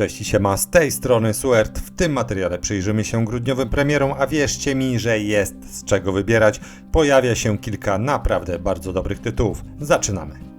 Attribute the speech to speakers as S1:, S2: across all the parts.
S1: Cześć i siema, z tej strony Suert. W tym materiale przyjrzymy się grudniowym premierom, a wierzcie mi, że jest z czego wybierać. Pojawia się kilka naprawdę bardzo dobrych tytułów. Zaczynamy.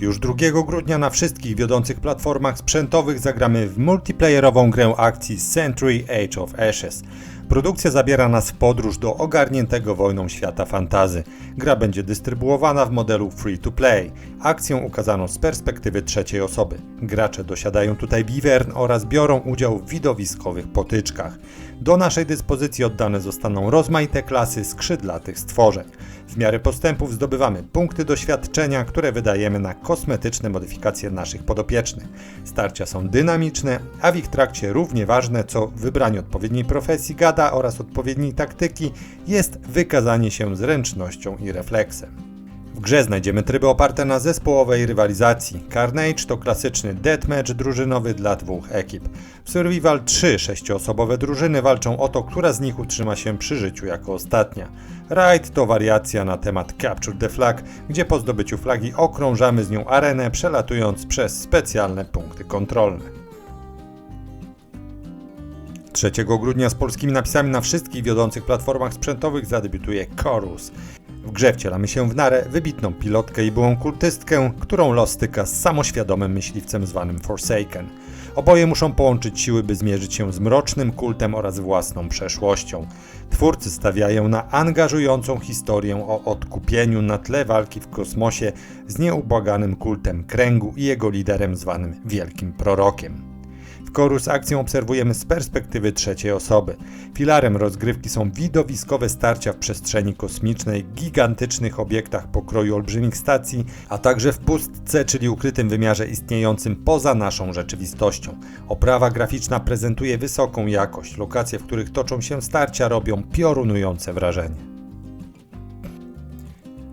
S1: Już 2 grudnia na wszystkich wiodących platformach sprzętowych zagramy w multiplayerową grę akcji Century Age of Ashes. Produkcja zabiera nas w podróż do ogarniętego wojną świata fantazy. Gra będzie dystrybuowana w modelu free to play. Akcję ukazano z perspektywy trzeciej osoby. Gracze dosiadają tutaj wiwern oraz biorą udział w widowiskowych potyczkach. Do naszej dyspozycji oddane zostaną rozmaite klasy skrzydlatych stworzeń. W miarę postępów zdobywamy punkty doświadczenia, które wydajemy na kosmetyczne modyfikacje naszych podopiecznych. Starcia są dynamiczne, a w ich trakcie równie ważne co wybranie odpowiedniej profesji gada oraz odpowiedniej taktyki jest wykazanie się zręcznością i refleksem. W grze znajdziemy tryby oparte na zespołowej rywalizacji. Carnage to klasyczny deathmatch drużynowy dla dwóch ekip. W Survival 3 sześcioosobowe drużyny walczą o to, która z nich utrzyma się przy życiu jako ostatnia. Raid to wariacja na temat Capture the Flag, gdzie po zdobyciu flagi okrążamy z nią arenę, przelatując przez specjalne punkty kontrolne. 3 grudnia z polskimi napisami na wszystkich wiodących platformach sprzętowych zadebiutuje Chorus. W grze wcielamy się w Narę, wybitną pilotkę i byłą kultystkę, którą los styka z samoświadomym myśliwcem zwanym Forsaken. Oboje muszą połączyć siły, by zmierzyć się z mrocznym kultem oraz własną przeszłością. Twórcy stawiają na angażującą historię o odkupieniu na tle walki w kosmosie z nieubłaganym kultem kręgu i jego liderem zwanym Wielkim Prorokiem. W Chorus akcję obserwujemy z perspektywy trzeciej osoby. Filarem rozgrywki są widowiskowe starcia w przestrzeni kosmicznej, gigantycznych obiektach pokroju olbrzymich stacji, a także w pustce, czyli ukrytym wymiarze istniejącym poza naszą rzeczywistością. Oprawa graficzna prezentuje wysoką jakość. Lokacje, w których toczą się starcia, robią piorunujące wrażenie.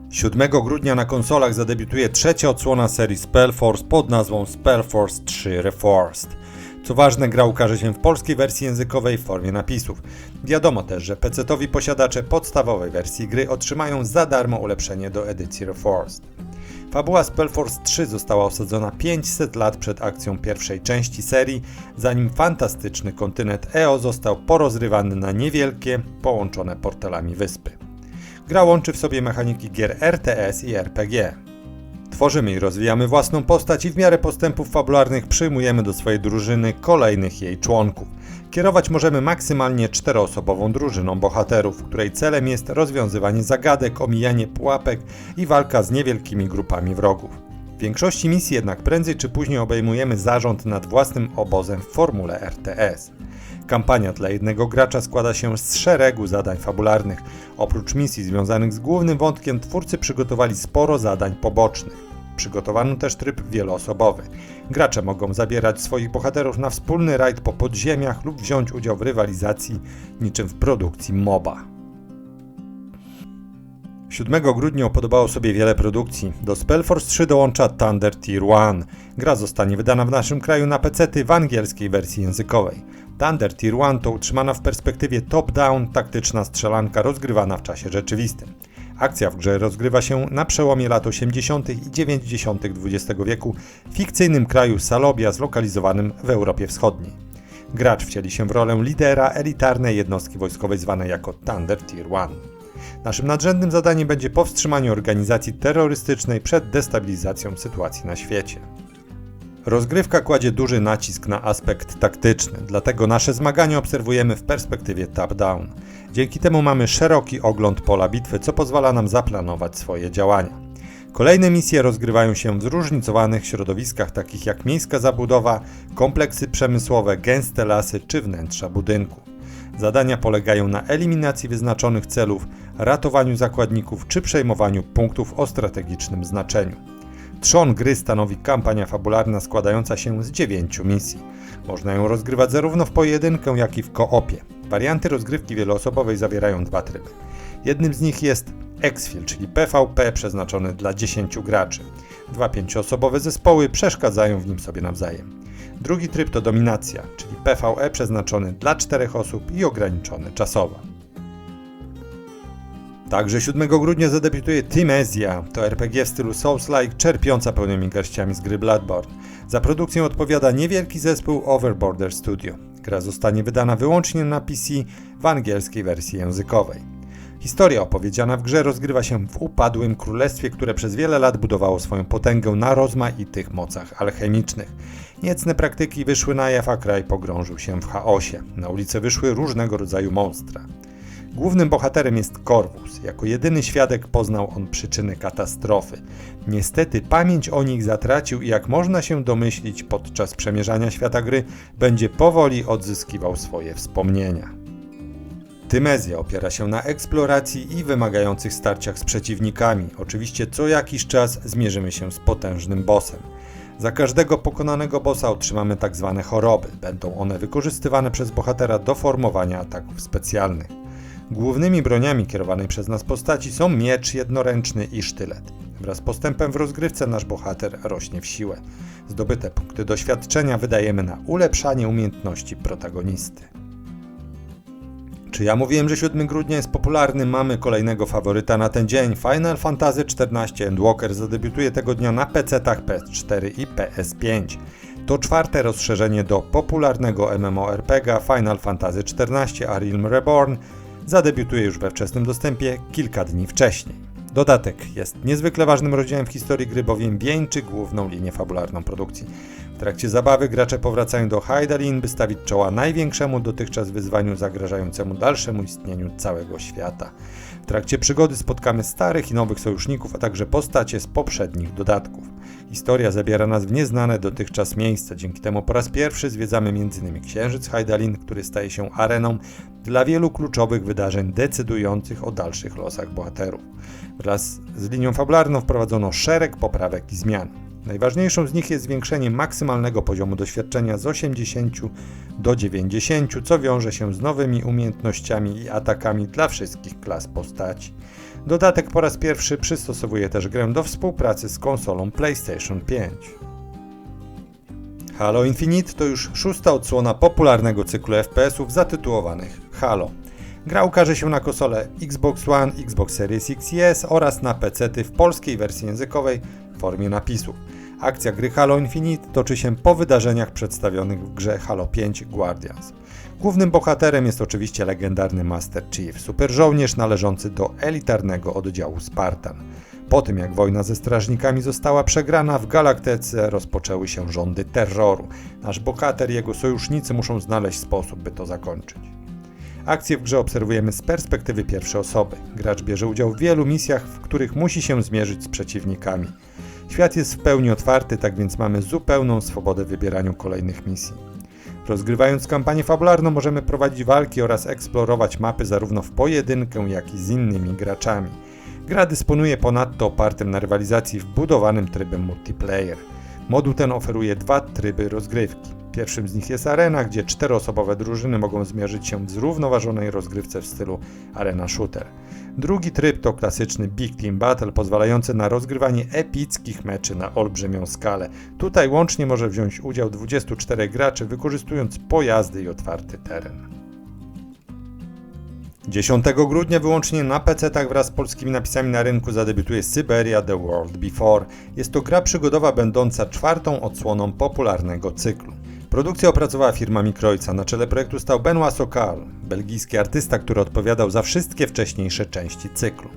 S1: 7 grudnia na konsolach zadebiutuje trzecia odsłona serii Spellforce pod nazwą Spellforce 3 Reforced. Co ważne, gra ukaże się w polskiej wersji językowej w formie napisów. Wiadomo też, że PC-towi posiadacze podstawowej wersji gry otrzymają za darmo ulepszenie do edycji Reforced. Fabuła Spellforce 3 została osadzona 500 lat przed akcją pierwszej części serii, zanim fantastyczny kontynent EO został porozrywany na niewielkie, połączone portalami wyspy. Gra łączy w sobie mechaniki gier RTS i RPG. Tworzymy i rozwijamy własną postać i w miarę postępów fabularnych przyjmujemy do swojej drużyny kolejnych jej członków. Kierować możemy maksymalnie czteroosobową drużyną bohaterów, której celem jest rozwiązywanie zagadek, omijanie pułapek i walka z niewielkimi grupami wrogów. W większości misji jednak prędzej czy później obejmujemy zarząd nad własnym obozem w formule RTS. Kampania dla jednego gracza składa się z szeregu zadań fabularnych. Oprócz misji związanych z głównym wątkiem, twórcy przygotowali sporo zadań pobocznych. Przygotowano też tryb wieloosobowy. Gracze mogą zabierać swoich bohaterów na wspólny rajd po podziemiach lub wziąć udział w rywalizacji niczym w produkcji MOBA. 7 grudnia podobało sobie wiele produkcji. Do Spellforce 3 dołącza Thunder Tier 1. Gra zostanie wydana w naszym kraju na PC w angielskiej wersji językowej. Thunder Tier 1 to utrzymana w perspektywie top-down taktyczna strzelanka rozgrywana w czasie rzeczywistym. Akcja w grze rozgrywa się na przełomie lat 80. i 90. XX wieku w fikcyjnym kraju Salobia zlokalizowanym w Europie Wschodniej. Gracz wcieli się w rolę lidera elitarnej jednostki wojskowej zwanej jako Thunder Tier 1. Naszym nadrzędnym zadaniem będzie powstrzymanie organizacji terrorystycznej przed destabilizacją sytuacji na świecie. Rozgrywka kładzie duży nacisk na aspekt taktyczny, dlatego nasze zmagania obserwujemy w perspektywie top-down. Dzięki temu mamy szeroki ogląd pola bitwy, co pozwala nam zaplanować swoje działania. Kolejne misje rozgrywają się w zróżnicowanych środowiskach, takich jak miejska zabudowa, kompleksy przemysłowe, gęste lasy czy wnętrza budynku. Zadania polegają na eliminacji wyznaczonych celów, ratowaniu zakładników czy przejmowaniu punktów o strategicznym znaczeniu. Trzon gry stanowi kampania fabularna składająca się z dziewięciu misji. Można ją rozgrywać zarówno w pojedynkę, jak i w koopie. Warianty rozgrywki wieloosobowej zawierają dwa tryby. Jednym z nich jest Exfil, czyli PvP przeznaczony dla 10 graczy. Dwa pięcioosobowe zespoły przeszkadzają w nim sobie nawzajem. Drugi tryb to dominacja, czyli PvE przeznaczony dla czterech osób i ograniczony czasowo. Także 7 grudnia zadebiutuje Timezia. To RPG w stylu Souls-like, czerpiąca pełnymi garściami z gry Bloodborne. Za produkcję odpowiada niewielki zespół Overborder Studio. Gra zostanie wydana wyłącznie na PC w angielskiej wersji językowej. Historia opowiedziana w grze rozgrywa się w upadłym królestwie, które przez wiele lat budowało swoją potęgę na rozmaitych mocach alchemicznych. Niecne praktyki wyszły na jaw, a kraj pogrążył się w chaosie. Na ulicę wyszły różnego rodzaju monstra. Głównym bohaterem jest Corvus. Jako jedyny świadek poznał on przyczyny katastrofy. Niestety pamięć o nich zatracił i jak można się domyślić, podczas przemierzania świata gry będzie powoli odzyskiwał swoje wspomnienia. Tymezja opiera się na eksploracji i wymagających starciach z przeciwnikami. Oczywiście co jakiś czas zmierzymy się z potężnym bossem. Za każdego pokonanego bossa otrzymamy tak zwane choroby. Będą one wykorzystywane przez bohatera do formowania ataków specjalnych. Głównymi broniami kierowanej przez nas postaci są miecz jednoręczny i sztylet. Wraz z postępem w rozgrywce nasz bohater rośnie w siłę. Zdobyte punkty doświadczenia wydajemy na ulepszanie umiejętności protagonisty. Czy ja mówiłem, że 7 grudnia jest popularny? Mamy kolejnego faworyta na ten dzień. Final Fantasy XIV Endwalker zadebiutuje tego dnia na PC-tach PS4 i PS5. To czwarte rozszerzenie do popularnego MMORPG Final Fantasy XIV A Realm Reborn zadebiutuje już we wczesnym dostępie kilka dni wcześniej. Dodatek jest niezwykle ważnym rozdziałem w historii gry, bowiem wieńczy główną linię fabularną produkcji. W trakcie zabawy gracze powracają do Hydaelyn, by stawić czoła największemu dotychczas wyzwaniu zagrażającemu dalszemu istnieniu całego świata. W trakcie przygody spotkamy starych i nowych sojuszników, a także postacie z poprzednich dodatków. Historia zabiera nas w nieznane dotychczas miejsca, dzięki temu po raz pierwszy zwiedzamy m.in. Księżyc Hydaelyn, który staje się areną dla wielu kluczowych wydarzeń decydujących o dalszych losach bohaterów. Wraz z linią fabularną wprowadzono szereg poprawek i zmian. Najważniejszą z nich jest zwiększenie maksymalnego poziomu doświadczenia z 80 do 90, co wiąże się z nowymi umiejętnościami i atakami dla wszystkich klas postaci. Dodatek po raz pierwszy przystosowuje też grę do współpracy z konsolą PlayStation 5. Halo Infinite to już szósta odsłona popularnego cyklu FPS-ów zatytułowanych Halo. Gra ukaże się na konsole Xbox One, Xbox Series X i S oraz na PC w polskiej wersji językowej w formie napisów. Akcja gry Halo Infinite toczy się po wydarzeniach przedstawionych w grze Halo 5 Guardians. Głównym bohaterem jest oczywiście legendarny Master Chief, super żołnierz należący do elitarnego oddziału Spartan. Po tym jak wojna ze strażnikami została przegrana, w Galaktyce rozpoczęły się rządy terroru. Nasz bohater i jego sojusznicy muszą znaleźć sposób, by to zakończyć. Akcję w grze obserwujemy z perspektywy pierwszej osoby. Gracz bierze udział w wielu misjach, w których musi się zmierzyć z przeciwnikami. Świat jest w pełni otwarty, tak więc mamy zupełną swobodę w wybieraniu kolejnych misji. Rozgrywając kampanię fabularną możemy prowadzić walki oraz eksplorować mapy zarówno w pojedynkę, jak i z innymi graczami. Gra dysponuje ponadto opartym na rywalizacji wbudowanym trybem multiplayer. Moduł ten oferuje dwa tryby rozgrywki. Pierwszym z nich jest arena, gdzie czteroosobowe drużyny mogą zmierzyć się w zrównoważonej rozgrywce w stylu arena shooter. Drugi tryb to klasyczny Big Team Battle, pozwalający na rozgrywanie epickich meczy na olbrzymią skalę. Tutaj łącznie może wziąć udział 24 graczy, wykorzystując pojazdy i otwarty teren. 10 grudnia wyłącznie na PC-tach wraz z polskimi napisami na rynku zadebiutuje Syberia The World Before. Jest to gra przygodowa będąca czwartą odsłoną popularnego cyklu. Produkcję opracowała firma Mikroica. Na czele projektu stał Benoit Sokal, belgijski artysta, który odpowiadał za wszystkie wcześniejsze części cyklu.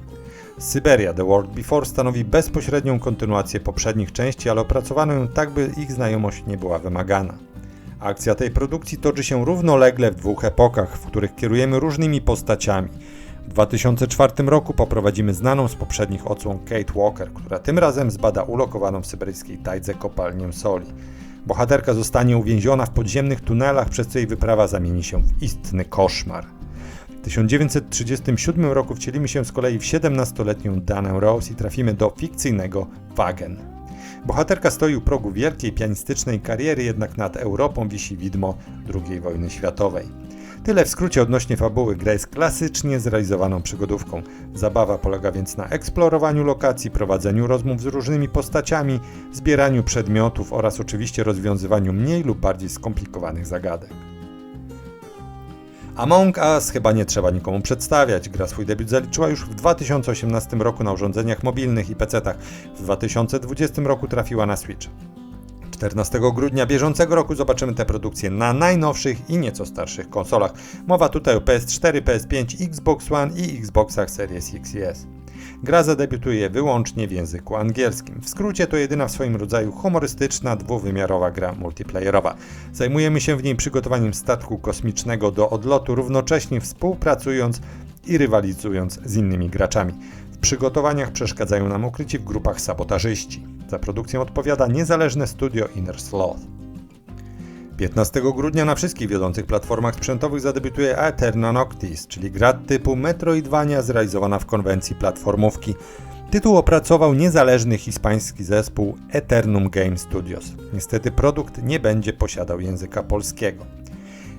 S1: Syberia The World Before stanowi bezpośrednią kontynuację poprzednich części, ale opracowano ją tak, by ich znajomość nie była wymagana. Akcja tej produkcji toczy się równolegle w dwóch epokach, w których kierujemy różnymi postaciami. W 2004 roku poprowadzimy znaną z poprzednich odsłon Kate Walker, która tym razem zbada ulokowaną w syberyjskiej tajdze kopalnię soli. Bohaterka zostanie uwięziona w podziemnych tunelach, przez co jej wyprawa zamieni się w istny koszmar. W 1937 roku wcielimy się z kolei w 17-letnią Danę Rose i trafimy do fikcyjnego Wagen. Bohaterka stoi u progu wielkiej pianistycznej kariery, jednak nad Europą wisi widmo II wojny światowej. Tyle w skrócie odnośnie fabuły. Gra jest klasycznie zrealizowaną przygodówką. Zabawa polega więc na eksplorowaniu lokacji, prowadzeniu rozmów z różnymi postaciami, zbieraniu przedmiotów oraz oczywiście rozwiązywaniu mniej lub bardziej skomplikowanych zagadek. Among Us chyba nie trzeba nikomu przedstawiać. Gra swój debiut zaliczyła już w 2018 roku na urządzeniach mobilnych i PC-tach. W 2020 roku trafiła na Switch. 14 grudnia bieżącego roku zobaczymy tę produkcję na najnowszych i nieco starszych konsolach. Mowa tutaj o PS4, PS5, Xbox One i Xboxach Series X i S. Gra zadebiutuje wyłącznie w języku angielskim. W skrócie to jedyna w swoim rodzaju humorystyczna, dwuwymiarowa gra multiplayerowa. Zajmujemy się w niej przygotowaniem statku kosmicznego do odlotu, równocześnie współpracując i rywalizując z innymi graczami. W przygotowaniach przeszkadzają nam ukryci w grupach sabotażyści. Za produkcję odpowiada niezależne studio Inner Sloth. 15 grudnia na wszystkich wiodących platformach sprzętowych zadebiutuje Aeterna Noctis, czyli gra typu Metroidvania zrealizowana w konwencji platformówki. Tytuł opracował niezależny hiszpański zespół Eternum Game Studios. Niestety produkt nie będzie posiadał języka polskiego.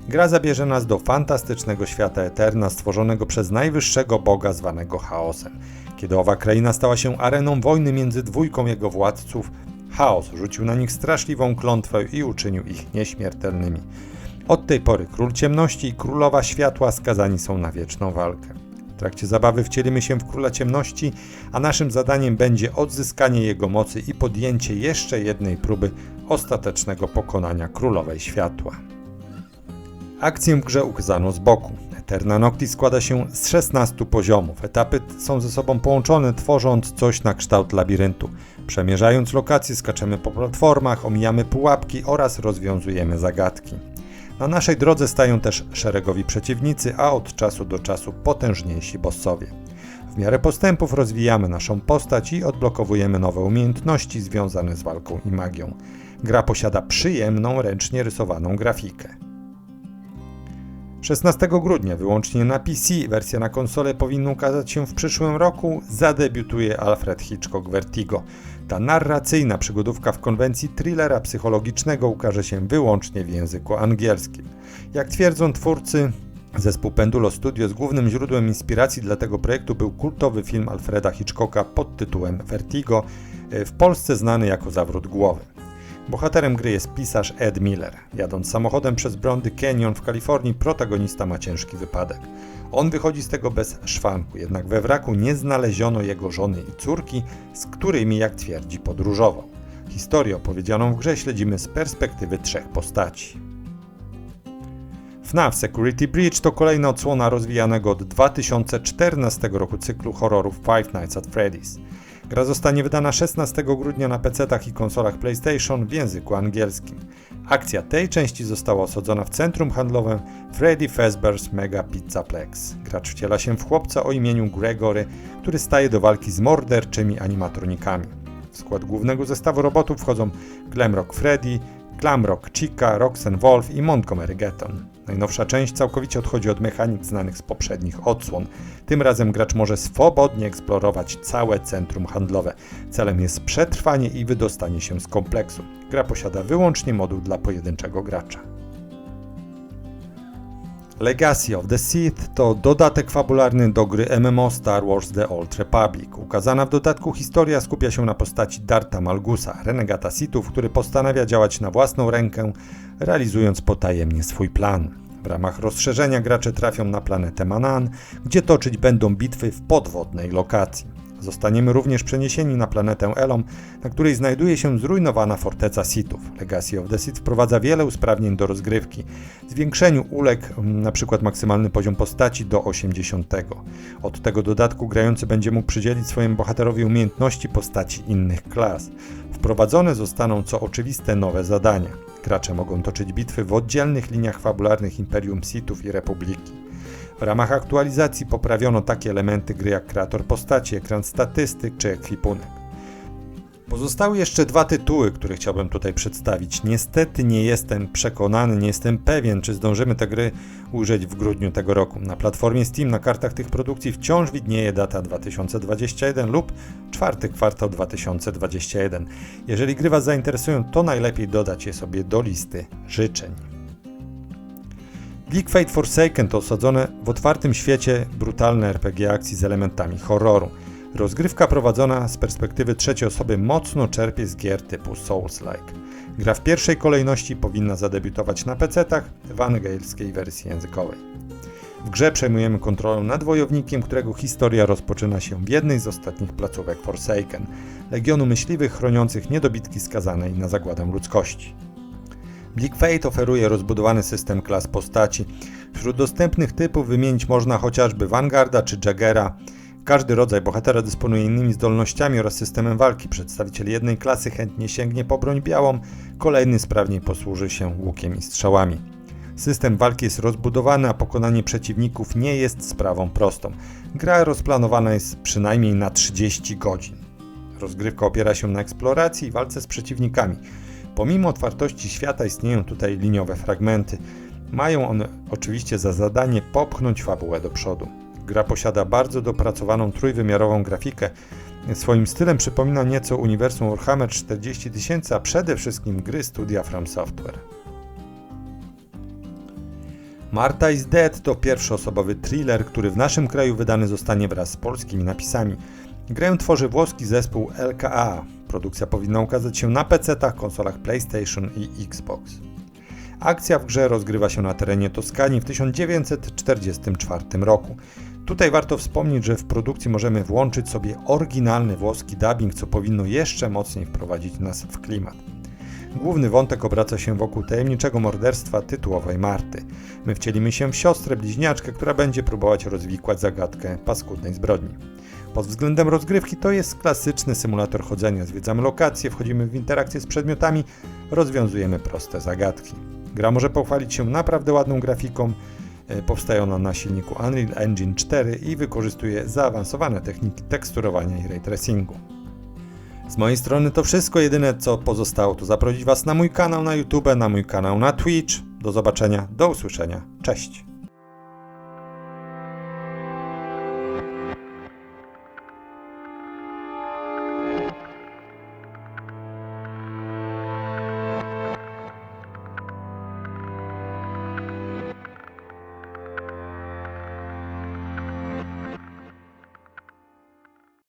S1: Gra zabierze nas do fantastycznego świata Eterna stworzonego przez najwyższego boga zwanego Chaosem. Kiedy owa kraina stała się areną wojny między dwójką jego władców, Chaos rzucił na nich straszliwą klątwę i uczynił ich nieśmiertelnymi. Od tej pory Król Ciemności i Królowa Światła skazani są na wieczną walkę. W trakcie zabawy wcielimy się w Króla Ciemności, a naszym zadaniem będzie odzyskanie jego mocy i podjęcie jeszcze jednej próby ostatecznego pokonania Królowej Światła. Akcję w grze ukazano z boku. Eterna Noctis składa się z 16 poziomów. Etapy są ze sobą połączone, tworząc coś na kształt labiryntu. Przemierzając lokacje, skaczemy po platformach, omijamy pułapki oraz rozwiązujemy zagadki. Na naszej drodze stają też szeregowi przeciwnicy, a od czasu do czasu potężniejsi bossowie. W miarę postępów rozwijamy naszą postać i odblokowujemy nowe umiejętności związane z walką i magią. Gra posiada przyjemną, ręcznie rysowaną grafikę. 16 grudnia wyłącznie na PC, wersja na konsolę powinna ukazać się w przyszłym roku, zadebiutuje Alfred Hitchcock Vertigo. Ta narracyjna przygodówka w konwencji thrillera psychologicznego ukaże się wyłącznie w języku angielskim. Jak twierdzą twórcy, Zespół Pendulo Studios głównym źródłem inspiracji dla tego projektu był kultowy film Alfreda Hitchcocka pod tytułem Vertigo, w Polsce znany jako Zawrót Głowy. Bohaterem gry jest pisarz Ed Miller. Jadąc samochodem przez Blondy Canyon w Kalifornii, protagonista ma ciężki wypadek. On wychodzi z tego bez szwanku, jednak we wraku nie znaleziono jego żony i córki, z którymi, jak twierdzi, podróżował. Historię opowiedzianą w grze śledzimy z perspektywy trzech postaci. FNAF Security Breach to kolejna odsłona rozwijanego od 2014 roku cyklu horrorów Five Nights at Freddy's. Gra zostanie wydana 16 grudnia na PC-tach i konsolach PlayStation w języku angielskim. Akcja tej części została osadzona w centrum handlowym Freddy Fazbear's Mega Pizzaplex. Gracz wciela się w chłopca o imieniu Gregory, który staje do walki z morderczymi animatronikami. W skład głównego zestawu robotów wchodzą Glamrock Freddy, Glamrock Chica, Roxanne Wolf i Montgomery Getton. Najnowsza część całkowicie odchodzi od mechanik znanych z poprzednich odsłon. Tym razem gracz może swobodnie eksplorować całe centrum handlowe. Celem jest przetrwanie i wydostanie się z kompleksu. Gra posiada wyłącznie moduł dla pojedynczego gracza. Legacy of the Sith to dodatek fabularny do gry MMO Star Wars The Old Republic. Ukazana w dodatku historia skupia się na postaci Darta Malgusa, renegata Sithów, który postanawia działać na własną rękę, realizując potajemnie swój plan. W ramach rozszerzenia gracze trafią na planetę Manan, gdzie toczyć będą bitwy w podwodnej lokacji. Zostaniemy również przeniesieni na planetę Elom, na której znajduje się zrujnowana forteca Sithów. Legacy of the Sith wprowadza wiele usprawnień do rozgrywki. Zwiększeniu uległ np. maksymalny poziom postaci do 80. Od tego dodatku grający będzie mógł przydzielić swojemu bohaterowi umiejętności postaci innych klas. Wprowadzone zostaną co oczywiste nowe zadania. Gracze mogą toczyć bitwy w oddzielnych liniach fabularnych Imperium Sithów i Republiki. W ramach aktualizacji poprawiono takie elementy gry jak kreator postaci, ekran statystyk czy ekwipunek. Pozostały jeszcze dwa tytuły, które chciałbym tutaj przedstawić. Niestety nie jestem przekonany, nie jestem pewien, czy zdążymy te gry ujrzeć w grudniu tego roku. Na platformie Steam na kartach tych produkcji wciąż widnieje data 2021 lub czwarty kwartał 2021. Jeżeli gry Was zainteresują, to najlepiej dodać je sobie do listy życzeń. Geek Fate Forsaken to osadzone w otwartym świecie brutalne RPG akcji z elementami horroru. Rozgrywka prowadzona z perspektywy trzeciej osoby mocno czerpie z gier typu Souls-like. Gra w pierwszej kolejności powinna zadebiutować na PC-tach w angielskiej wersji językowej. W grze przejmujemy kontrolę nad wojownikiem, którego historia rozpoczyna się w jednej z ostatnich placówek Forsaken, legionu myśliwych chroniących niedobitki skazanej na zagładę ludzkości. Bleak Fate oferuje rozbudowany system klas postaci. Wśród dostępnych typów wymienić można chociażby Vanguarda czy Jaggera. Każdy rodzaj bohatera dysponuje innymi zdolnościami oraz systemem walki. Przedstawiciel jednej klasy chętnie sięgnie po broń białą, kolejny sprawniej posłuży się łukiem i strzałami. System walki jest rozbudowany, a pokonanie przeciwników nie jest sprawą prostą. Gra rozplanowana jest przynajmniej na 30 godzin. Rozgrywka opiera się na eksploracji i walce z przeciwnikami. Pomimo otwartości świata istnieją tutaj liniowe fragmenty. Mają one oczywiście za zadanie popchnąć fabułę do przodu. Gra posiada bardzo dopracowaną trójwymiarową grafikę. Swoim stylem przypomina nieco uniwersum Warhammer 40 000, a przede wszystkim gry studia From Software. Marta is Dead to pierwszoosobowy thriller, który w naszym kraju wydany zostanie wraz z polskimi napisami. Grę tworzy włoski zespół LKA. Produkcja powinna ukazać się na PC-tach, konsolach PlayStation i Xbox. Akcja w grze rozgrywa się na terenie Toskanii w 1944 roku. Tutaj warto wspomnieć, że w produkcji możemy włączyć sobie oryginalny włoski dubbing, co powinno jeszcze mocniej wprowadzić nas w klimat. Główny wątek obraca się wokół tajemniczego morderstwa tytułowej Marty. My wcielimy się w siostrę bliźniaczkę, która będzie próbować rozwikłać zagadkę paskudnej zbrodni. Pod względem rozgrywki to jest klasyczny symulator chodzenia. Zwiedzamy lokacje, wchodzimy w interakcje z przedmiotami, rozwiązujemy proste zagadki. Gra może pochwalić się naprawdę ładną grafiką, e, powstaje ona na silniku Unreal Engine 4 i wykorzystuje zaawansowane techniki teksturowania i ray tracingu. Z mojej strony to wszystko, jedyne co pozostało to zaprosić Was na mój kanał na YouTube, na mój kanał na Twitch. Do zobaczenia, do usłyszenia, cześć!